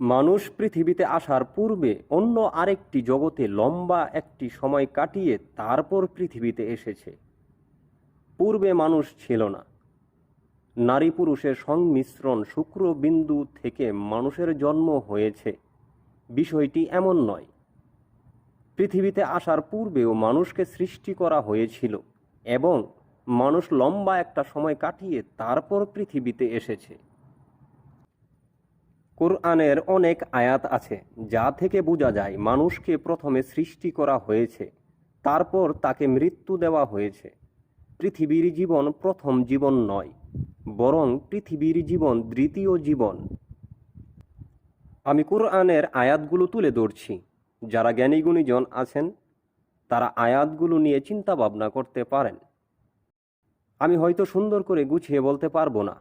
মানুষ পৃথিবীতে আসার পূর্বে অন্য আরেকটি জগতে লম্বা একটি সময় কাটিয়ে তারপর পৃথিবীতে এসেছে। পূর্বে মানুষ ছিল না। নারী পুরুষের সংমিশ্রণ শুক্রবিন্দু থেকে মানুষের জন্ম হয়েছে। বিষয়টি এমন নয়। পৃথিবীতে আসার পূর্বেও মানুষকে সৃষ্টি করা হয়েছিল এবং মানুষ লম্বা একটা সময় কাটিয়ে তারপর পৃথিবীতে এসেছে। কোরআনের অনেক আয়াত আছে, যা থেকে বোঝা যায় মানুষকে প্রথমে সৃষ্টি করা হয়েছে, তারপর তাকে মৃত্যু দেওয়া হয়েছে। পৃথিবীর জীবন প্রথম জীবন নয়, বরং পৃথিবীর জীবন দ্বিতীয় জীবন। আমি কোরআনের আয়াতগুলো তুলে ধরছি। যারা জ্ঞানী গুণীজন আছেন, তারা আয়াতগুলো নিয়ে চিন্তা ভাবনা করতে পারেন। আমি হয়তো সুন্দর করে গুছিয়ে বলতে পারব না,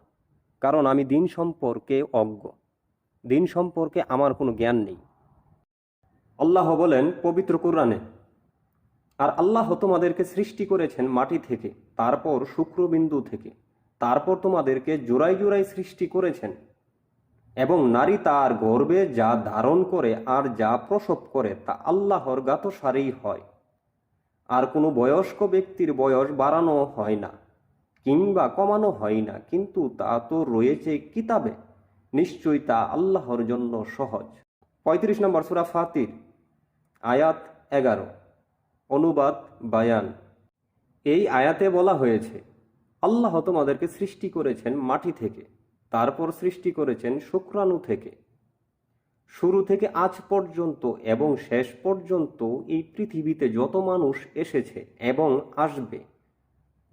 কারণ আমি দিন সম্পর্কে অজ্ঞ। দিন সম্পর্কে আমার কোনো জ্ঞান নেই। আল্লাহ বলেন, পবিত্র কোরআনে, আর আল্লাহ তোমাদেরকে সৃষ্টি করেছেন মাটি থেকে, তারপর শুক্রবিন্দু থেকে, তারপর তোমাদেরকে জোড়াই জোড়াই সৃষ্টি করেছেন, এবং নারী তার গর্বে যা ধারণ করে আর যা প্রসব করে তা আল্লাহর গাতসারেই হয়। আর কোনো বয়স্ক ব্যক্তির বয়স বাড়ানো হয় না, কিংবা কমানো হয় না, কিন্তু তা তো রয়েছে কিতাবে। নিশ্চয়ই তা আল্লাহর জন্য সহজ। পঁয়ত্রিশ নম্বর সুরা ফাতির, আয়াত এগারো, অনুবাদ, বায়ান। এই আয়াতে বলা হয়েছে, আল্লাহ তোমাদেরকে সৃষ্টি করেছেন মাটি থেকে, তারপর সৃষ্টি করেছেন শুক্রাণু থেকে। শুরু থেকে আজ পর্যন্ত এবং শেষ পর্যন্ত এই পৃথিবীতে যত মানুষ এসেছে এবং আসবে,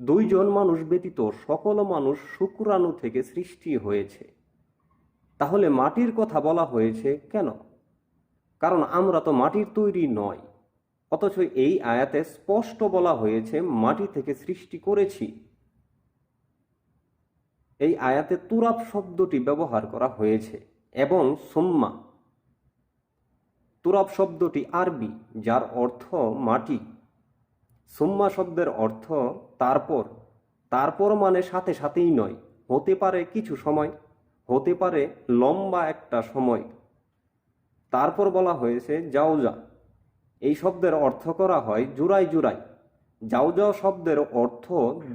দুইজন মানুষ ব্যতীত সকল মানুষ শুক্রাণু থেকে সৃষ্টি হয়েছে। তাহলে মাটির কথা বলা হয়েছে কেন? কারণ আমরা তো মাটির তৈরি নয় অথচ এই আয়াতে স্পষ্ট বলা হয়েছে মাটি থেকে সৃষ্টি করেছি। এই আয়াতে তুরাব শব্দটি ব্যবহার করা হয়েছে এবং সোম্মা। তুরাব শব্দটি আরবি, যার অর্থ মাটি। সোম্মা শব্দের অর্থ তারপর। তারপর মানে সাথে সাথেই নয়, হতে পারে কিছু সময়। হতে পারে লম্বা একটা সময়। তারপর বলা হয়েছে যাওজা। এই শব্দের অর্থ করা হয় জুরাই জুরাই। যাওজা শব্দের অর্থ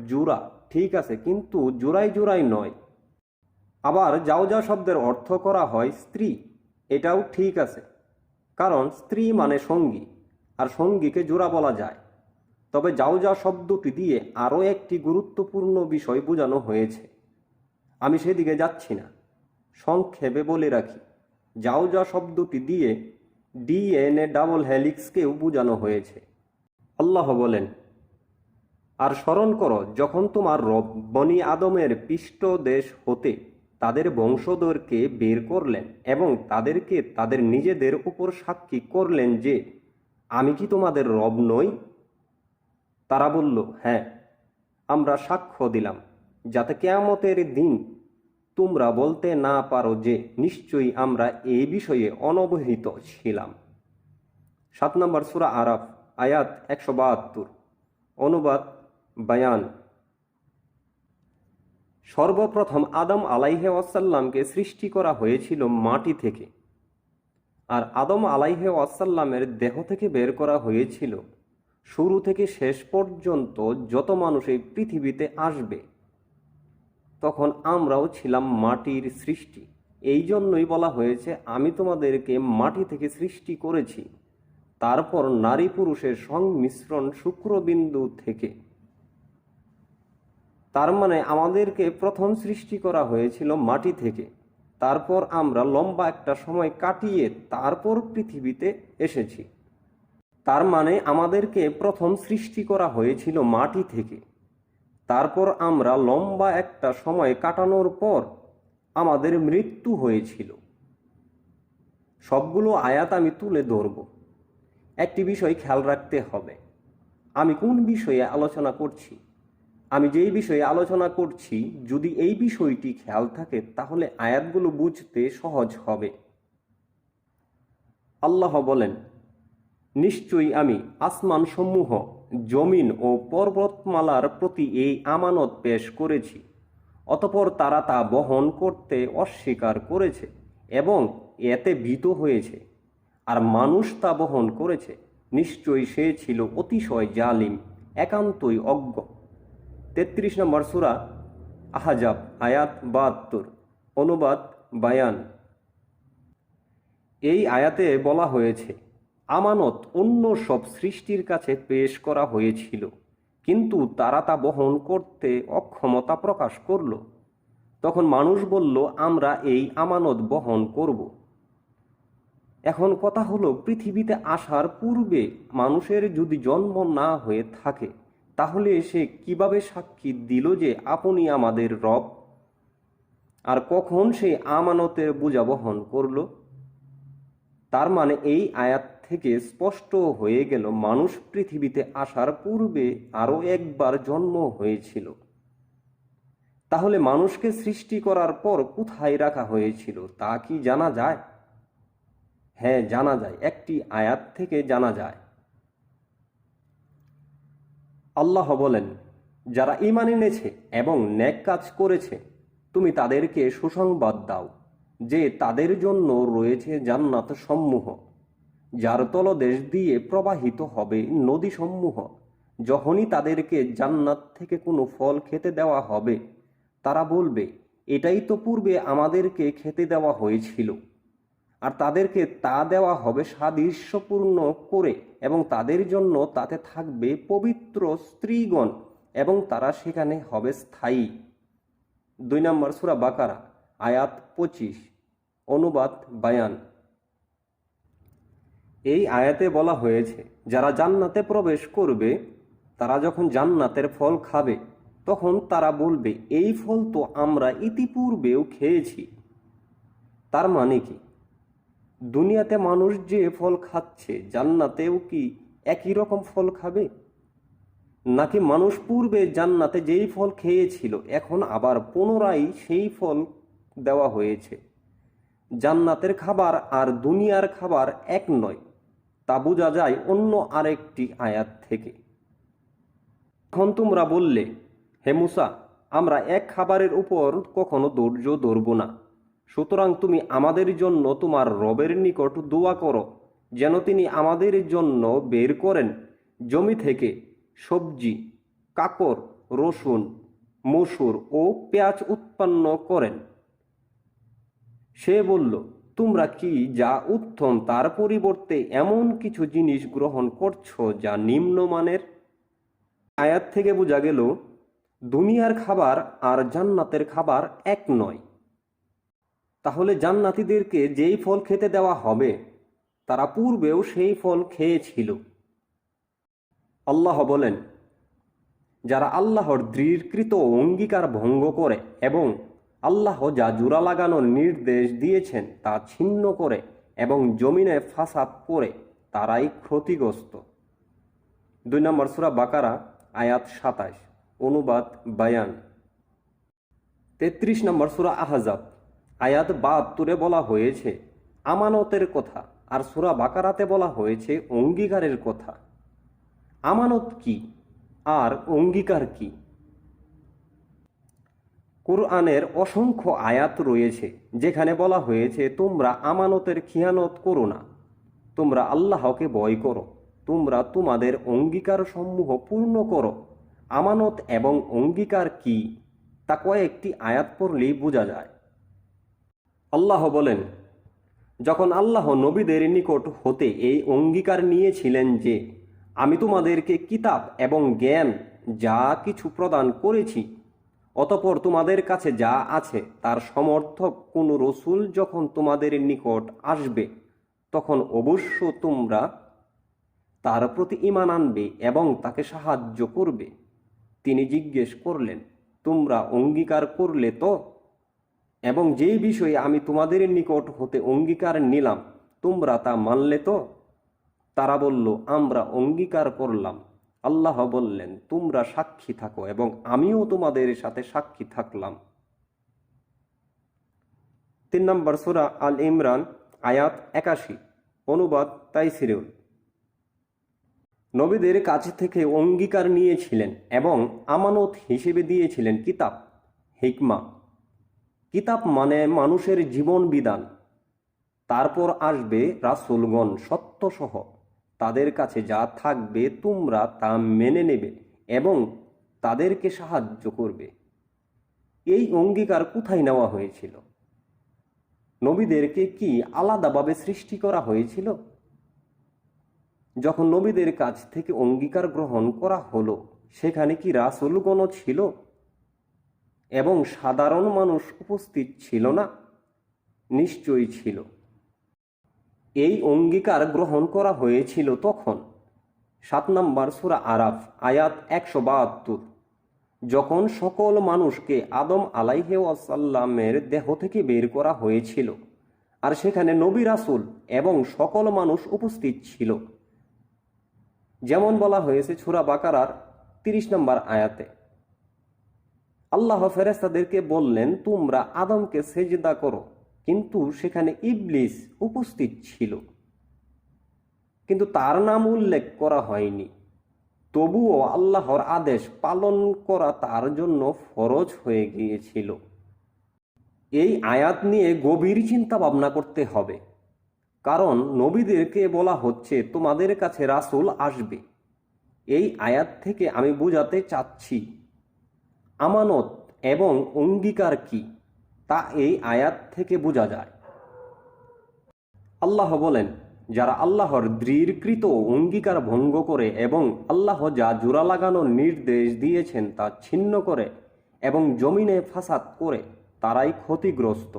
জুরা, ঠিক আছে, কিন্তু জুরাই জুরাই নয়। আবার যাওজা শব্দের অর্থ করা হয় স্ত্রী, এটাও ঠিক আছে। কারণ স্ত্রী মানে সঙ্গী, আর সঙ্গীকে জোড়া বলা যায়। তবে যাওজা শব্দটি দিয়ে আরও একটি গুরুত্বপূর্ণ বিষয় বোঝানো হয়েছে। আমি সেদিকে যাচ্ছি না। সংক্ষেপে বলে রাখি যাওজা শব্দটি দিয়ে ডিএনএ ডাবল হ্যালিক্সকেও বোঝানো হয়েছে। আল্লাহ বলেন, আর স্মরণ করো, যখন তোমার রব বনি আদমের পৃষ্ঠ দেশ হতে তাদের বংশধরকে বের করলেন এবং তাদেরকে তাদের নিজেদের উপর সাক্ষী করলেন যে, আমি কি তোমাদের রব নই? তারা বলল হ্যাঁ আমরা সাক্ষ্য দিলাম, যাতে কেয়ামতের দিন তোমরা বলতে না পারো যে নিশ্চয়ই আমরা এই বিষয়ে অনবহিত ছিলাম। সাত নম্বর সুরা আরাফ, আয়াত একশো বাহাত্তর। অনুবাদ, বায়ান। সর্বপ্রথম আদম আলাইহে ওয়াসাল্লামকে সৃষ্টি করা হয়েছিল মাটি থেকে। আর আদম আলাইহে ওয়াসাল্লামের দেহ থেকে বের করা হয়েছিল। শুরু থেকে শেষ পর্যন্ত যত মানুষ এই পৃথিবীতে আসবে তখন আমরাও ছিলাম মাটির সৃষ্টি। এই জন্যই বলা হয়েছে, আমি তোমাদেরকে মাটি থেকে সৃষ্টি করেছি। তারপর নারী পুরুষের সংমিশ্রণ শুক্রবিন্দু থেকে। তার মানে আমাদেরকে প্রথম সৃষ্টি করা হয়েছিল মাটি থেকে। তারপর আমরা লম্বা একটা সময় কাটিয়ে তারপর পৃথিবীতে এসেছি। তার মানে আমাদেরকে প্রথম সৃষ্টি করা হয়েছিল মাটি থেকে। তারপর আমরা লম্বা একটা সময় কাটানোর পর আমাদের মৃত্যু হয়েছিল। সবগুলো আয়াত আমি তুলে ধরব। একটি বিষয় খেয়াল রাখতে হবে। আমি কোন বিষয়ে আলোচনা করছি? আমি যেই বিষয়ে আলোচনা করছি, যদি এই বিষয়টি খেয়াল থাকে, তাহলে আয়াতগুলো বুঝতে সহজ হবে। আল্লাহ বলেন, নিশ্চয়ই আমি আসমান সমূহ জমিন ও পর্বতমালার প্রতি এই আমানত পেশ করেছি। অতপর তারা তা বহন করতে অস্বীকার করেছে এবং এতে ভীত হয়েছে। আর মানুষ তা বহন করেছে। নিশ্চয়ই সে ছিল অতিশয় জালিম, একান্তই অজ্ঞ। তেত্রিশ নম্বর সুরা আহাজাব, আয়াত বাহাত্তর, অনুবাদ, বায়ান। এই আয়াতে বলা হয়েছে আমানত অন্য সব সৃষ্টির কাছে পেশ করা হয়েছিল, কিন্তু তারা তা বহন করতে অক্ষমতা প্রকাশ করল। তখন মানুষ বলল, আমরা এই আমানত বহন করব। এখন কথা হলো, পৃথিবীতে আসার পূর্বে মানুষের যদি জন্ম না হয়ে থাকে, তাহলে সে কীভাবে সাক্ষী দিল যে আপনি আমাদের রব? আর কখন সে আমানতের বোঝা বহন করল? তার মানে এই আয়াত থেকে স্পষ্ট হয়ে গেল, মানুষ পৃথিবীতে আসার পূর্বে আরও একবার জন্ম হয়েছিল। তাহলে মানুষকে সৃষ্টি করার পর কোথায় রাখা হয়েছিল, তা কি জানা যায়? হ্যাঁ জানা যায়, একটি আয়াত থেকে জানা যায়। আল্লাহ বলেন, যারা ইমান এনেছে এবং ন্যাক কাজ করেছে, তুমি তাদেরকে সুসংবাদ দাও, যে তাদের জন্য রয়েছে জান্নাত সমূহ। যার তলদেশ দিয়ে প্রবাহিত হবে নদী সমূহ যখনই তাদেরকে জান্নাত থেকে কোনো ফল খেতে দেওয়া হবে, তারা বলবে, এটাই তো পূর্বে আমাদেরকে খেতে দেওয়া হয়েছিল। আর তাদেরকে তা দেওয়া হবে সাদৃশ্যপূর্ণ করে এবং তাদের জন্য তাতে থাকবে পবিত্র স্ত্রীগণ এবং তারা সেখানে হবে স্থায়ী। দুই নম্বর সুরা বাকারা, আয়াত পঁচিশ, অনুবাদ বায়ান। এই আয়াতে বলা হয়েছে, যারা জান্নাতে প্রবেশ করবে, তারা যখন জান্নাতের ফল খাবে, তখন তারা বলবে, এই ফল তো আমরা ইতিপূর্বেও খেয়েছি। তার মানে কি? দুনিয়াতে মানুষ যে ফল খাচ্ছে, জান্নাতেও কি একই রকম ফল খাবে? নাকি মানুষ পূর্বে জান্নাতে যেই ফল খেয়েছিল, এখন আবার পুনরায় সেই ফল দেওয়া হয়েছে? জান্নাতের খাবার আর দুনিয়ার খাবার এক নয়। তা বোঝা যায় অন্য আরেকটি আয়াত থেকে। এখন তোমরা বললে, হে মুসা, আমরা এক খাবারের উপর কখনো ধৈর্য ধরব না। সুতরাং তুমি আমাদের জন্য তোমার রবের নিকট দোয়া করো, যেন তিনি আমাদের জন্য বের করেন। জমি থেকে সবজি কাকর রসুন, মসুর ও পেঁয়াজ উৎপন্ন করেন। সে বলল তোমরা কি যা উত্তম তার পরিবর্তে এমন কিছু জিনিস গ্রহণ করছ যা নিম্নমানের? আয়াত থেকে বোঝা গেল, দুনিয়ার খাবার আর জান্নাতের খাবার এক নয়। তাহলে জান্নাতীদেরকে যেই ফল খেতে দেওয়া হবে, তারা পূর্বেও সেই ফল খেয়েছিল। আল্লাহ বলেন, যারা আল্লাহর দৃঢ়কৃত অঙ্গীকার ভঙ্গ করে এবং আল্লাহ যা জোড়া লাগানোর নির্দেশ দিয়েছেন তা ছিন্ন করে এবং জমিনে ফাসাদ করে তারাই ক্ষতিগ্রস্ত। দুই নম্বর সুরা বাকারা, আয়াত সাতাশ, অনুবাদ বায়ান। তেত্রিশ নম্বর সুরা আহাজাব, আয়াত বাহাত্তরে বলা হয়েছে, আমানতের কথা, আর সুরা বাকারাতে বলা হয়েছে, অঙ্গীকারের কথা। আমানত কি? আর অঙ্গীকার কি? কোরআনের অসংখ্য আয়াত রয়েছে, যেখানে বলা হয়েছে, তোমরা আমানতের খিয়ানত করো না। তোমরা আল্লাহকে ভয় করো। তোমরা তোমাদের অঙ্গীকার সমূহ পূর্ণ করো। আমানত এবং অঙ্গীকার কি? তা কয়েকটি আয়াত পড়লেই বোঝা যায়। আল্লাহ বলেন, যখন আল্লাহ নবীদের নিকট হতে এই অঙ্গীকার নিয়েছিলেন যে, আমি তোমাদেরকে কিতাব এবং জ্ঞান যা কিছু প্রদান করেছি অতপর তোমাদের কাছে যা আছে, তার সমর্থক কোন রসুল যখন তোমাদের নিকট আসবে, তখন অবশ্য তোমরা তার প্রতি ইমান আনবে এবং তাকে সাহায্য করবে। তিনি জিজ্ঞেস করলেন, তোমরা অঙ্গীকার করলে তো? এবং যেই বিষয়ে আমি তোমাদের নিকট হতে অঙ্গীকার নিলাম, তোমরা তা মানলে তো? তারা বলল, আমরা অঙ্গীকার করলাম। আল্লাহ বললেন, তোমরা সাক্ষী থাকো এবং আমিও তোমাদের সাথে সাক্ষী থাকলাম। তিন নম্বর সুরা আল ইমরান, আয়াত একাশি, অনুবাদ তাই তাইসিরুল। নবীদের কাছ থেকে অঙ্গীকার নিয়েছিলেন এবং আমানত হিসেবে দিয়েছিলেন কিতাব, হিকমা। কিতাব মানে মানুষের জীবন বিধান। তারপর আসবে রাসূলগণ সত্যসহ। তাদের কাছে যা থাকবে তোমরা তা মেনে নেবে এবং তাদেরকে সাহায্য করবে। এই অঙ্গীকার কোথায় নেওয়া হয়েছিল? নবীদেরকে কি আলাদাভাবে সৃষ্টি করা হয়েছিল? যখন নবীদের কাছ থেকে অঙ্গীকার গ্রহণ করা হলো, সেখানে কি রাসূলগণও ছিল? এবং সাধারণ মানুষ উপস্থিত ছিল না? নিশ্চয়ই ছিল। এই অঙ্গীকার গ্রহণ করা হয়েছিল তখন। সাত নম্বর সুরা আরাফ, আয়াত একশো বাহাত্তর। যখন সকল মানুষকে আদম আলাইহে ওয়াসাল্লামের দেহ থেকে বের করা হয়েছিল, আর সেখানে নবী রাসুল এবং সকল মানুষ উপস্থিত ছিল। যেমন বলা হয়েছে ছুরা বাকারার তিরিশ নম্বর আয়াতে। আল্লাহ ফেরেস্তাদেরকে বললেন, তোমরা আদমকে সেজদা করো কিন্তু সেখানে ইবলিস উপস্থিত ছিল। কিন্তু তার নাম উল্লেখ করা হয়নি। তবুও আল্লাহর আদেশ পালন করা তার জন্য ফরজ হয়ে গিয়েছিল। এই আয়াত নিয়ে গভীর চিন্তা ভাবনা করতে হবে। কারণ নবীদেরকে বলা হচ্ছে, তোমাদের কাছে রাসুল আসবে। এই আয়াত থেকে আমি বোঝাতে চাচ্ছি, আমানত এবং অঙ্গীকার কি? তা এই আয়াত থেকে বোঝা যায়। আল্লাহ বলেন, যারা আল্লাহর দৃঢ়কৃত অঙ্গীকার ভঙ্গ করে এবং আল্লাহ যা জোড়া লাগানোর নির্দেশ দিয়েছেন তা ছিন্ন করে এবং জমিনে ফাসাদ করে, তারাই ক্ষতিগ্রস্ত।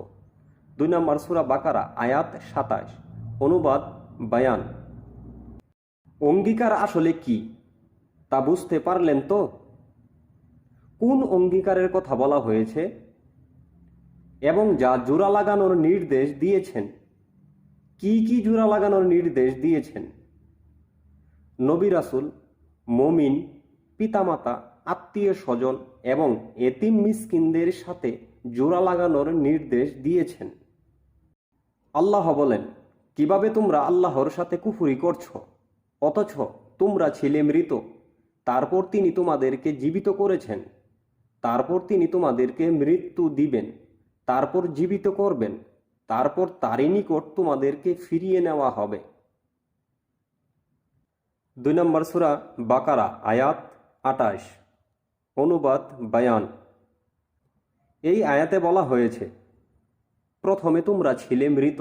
দুই নম্বর সুরা বাকারা, আয়াত সাতাশ, অনুবাদ, বায়ান। অঙ্গীকার আসলে কি, তা বুঝতে পারলেন তো? কোন অঙ্গীকারের কথা বলা হয়েছে? এবং যা জোড়া লাগানোর নির্দেশ দিয়েছেন। কি কি জোড়া লাগানোর নির্দেশ দিয়েছেন? নবী রাসুল, মমিন, পিতামাতা, আত্মীয় স্বজন এবং এতিম মিসকিনদের সাথে জোড়া লাগানোর নির্দেশ দিয়েছেন। আল্লাহ বলেন, কীভাবে তোমরা আল্লাহর সাথে কুফুরি করছ? অথচ তোমরা ছিলে মৃত। তারপর তিনি তোমাদেরকে জীবিত করেছেন। তারপর তিনি তোমাদেরকে মৃত্যু দিবেন। তারপর জীবিত করবেন, তারপর তারই নিকট তোমাদেরকে ফিরিয়ে নেওয়া হবে। দুই নম্বর সুরা বাকারা, আয়াত আটাশ। অনুবাদ, বায়ান। এই আয়াতে বলা হয়েছে, প্রথমে তোমরা ছিলে মৃত,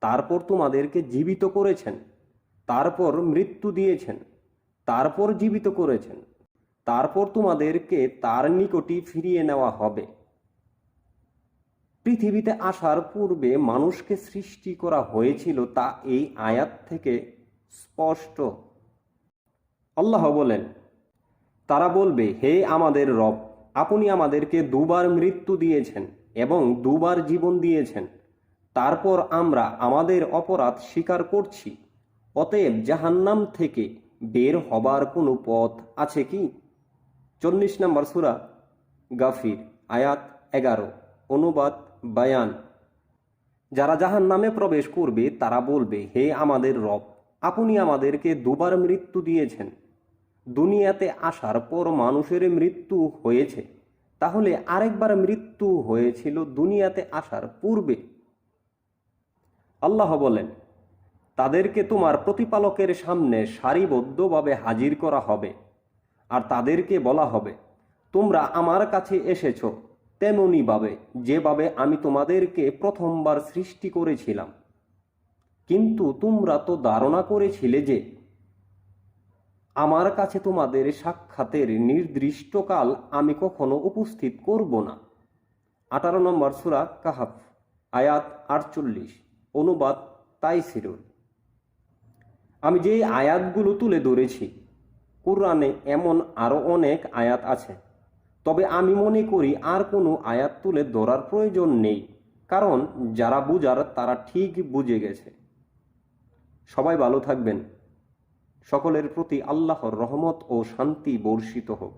তারপর তোমাদেরকে জীবিত করেছেন, তারপর মৃত্যু দিয়েছেন, তারপর জীবিত করেছেন, তারপর তোমাদেরকে তার নিকটই ফিরিয়ে নেওয়া হবে। পৃথিবীতে আসার পূর্বে মানুষকে সৃষ্টি করা হয়েছিল তা এই আয়াত থেকে স্পষ্ট। আল্লাহ বলেন, তারা বলবে, হে আমাদের রব, আপনি আমাদেরকে দুবার মৃত্যু দিয়েছেন এবং দুবার জীবন দিয়েছেন। তারপর আমরা আমাদের অপরাধ স্বীকার করছি। অতএব জাহান্নাম থেকে বের হবার কোনো পথ আছে কি? চল্লিশ নম্বর সুরা গাফির, আয়াত এগারো, অনুবাদ বায়ান। যারা জাহান নামে প্রবেশ করবে, তারা বলবে, হে আমাদের রব, আপনি আমাদেরকে দুবার মৃত্যু দিয়েছেন। দুনিয়াতে আসার পর মানুষের মৃত্যু হয়েছে। তাহলে আরেকবার মৃত্যু হয়েছিল দুনিয়াতে আসার পূর্বে। আল্লাহ বলেন, তাদেরকে তোমার প্রতিপালকের সামনে সারিবদ্ধভাবে হাজির করা হবে। আর তাদেরকে বলা হবে, তোমরা আমার কাছে এসেছ তেমনইভাবে যেভাবে আমি তোমাদেরকে প্রথমবার সৃষ্টি করেছিলাম। কিন্তু তোমরা তো ধারণা করেছিলে যে, আমার কাছে তোমাদের সাক্ষাতের নির্দিষ্টকাল আমি কখনো উপস্থিত করব না। আঠারো নম্বর সুরা কাহাফ, আয়াত আটচল্লিশ, অনুবাদ তাইসিরুল। আমি যেই আয়াতগুলো তুলে ধরেছি, কোরআনে এমন আরও অনেক আয়াত আছে। তবে আমি মনে করি আর কোনো আয়াত তুলে ধরার প্রয়োজন নেই, কারণ যারা বুঝার তারা ঠিক বুঝে গেছে। সবাই ভালো থাকবেন। সকলের প্রতি আল্লাহর রহমত ও শান্তি বর্ষিত হোক।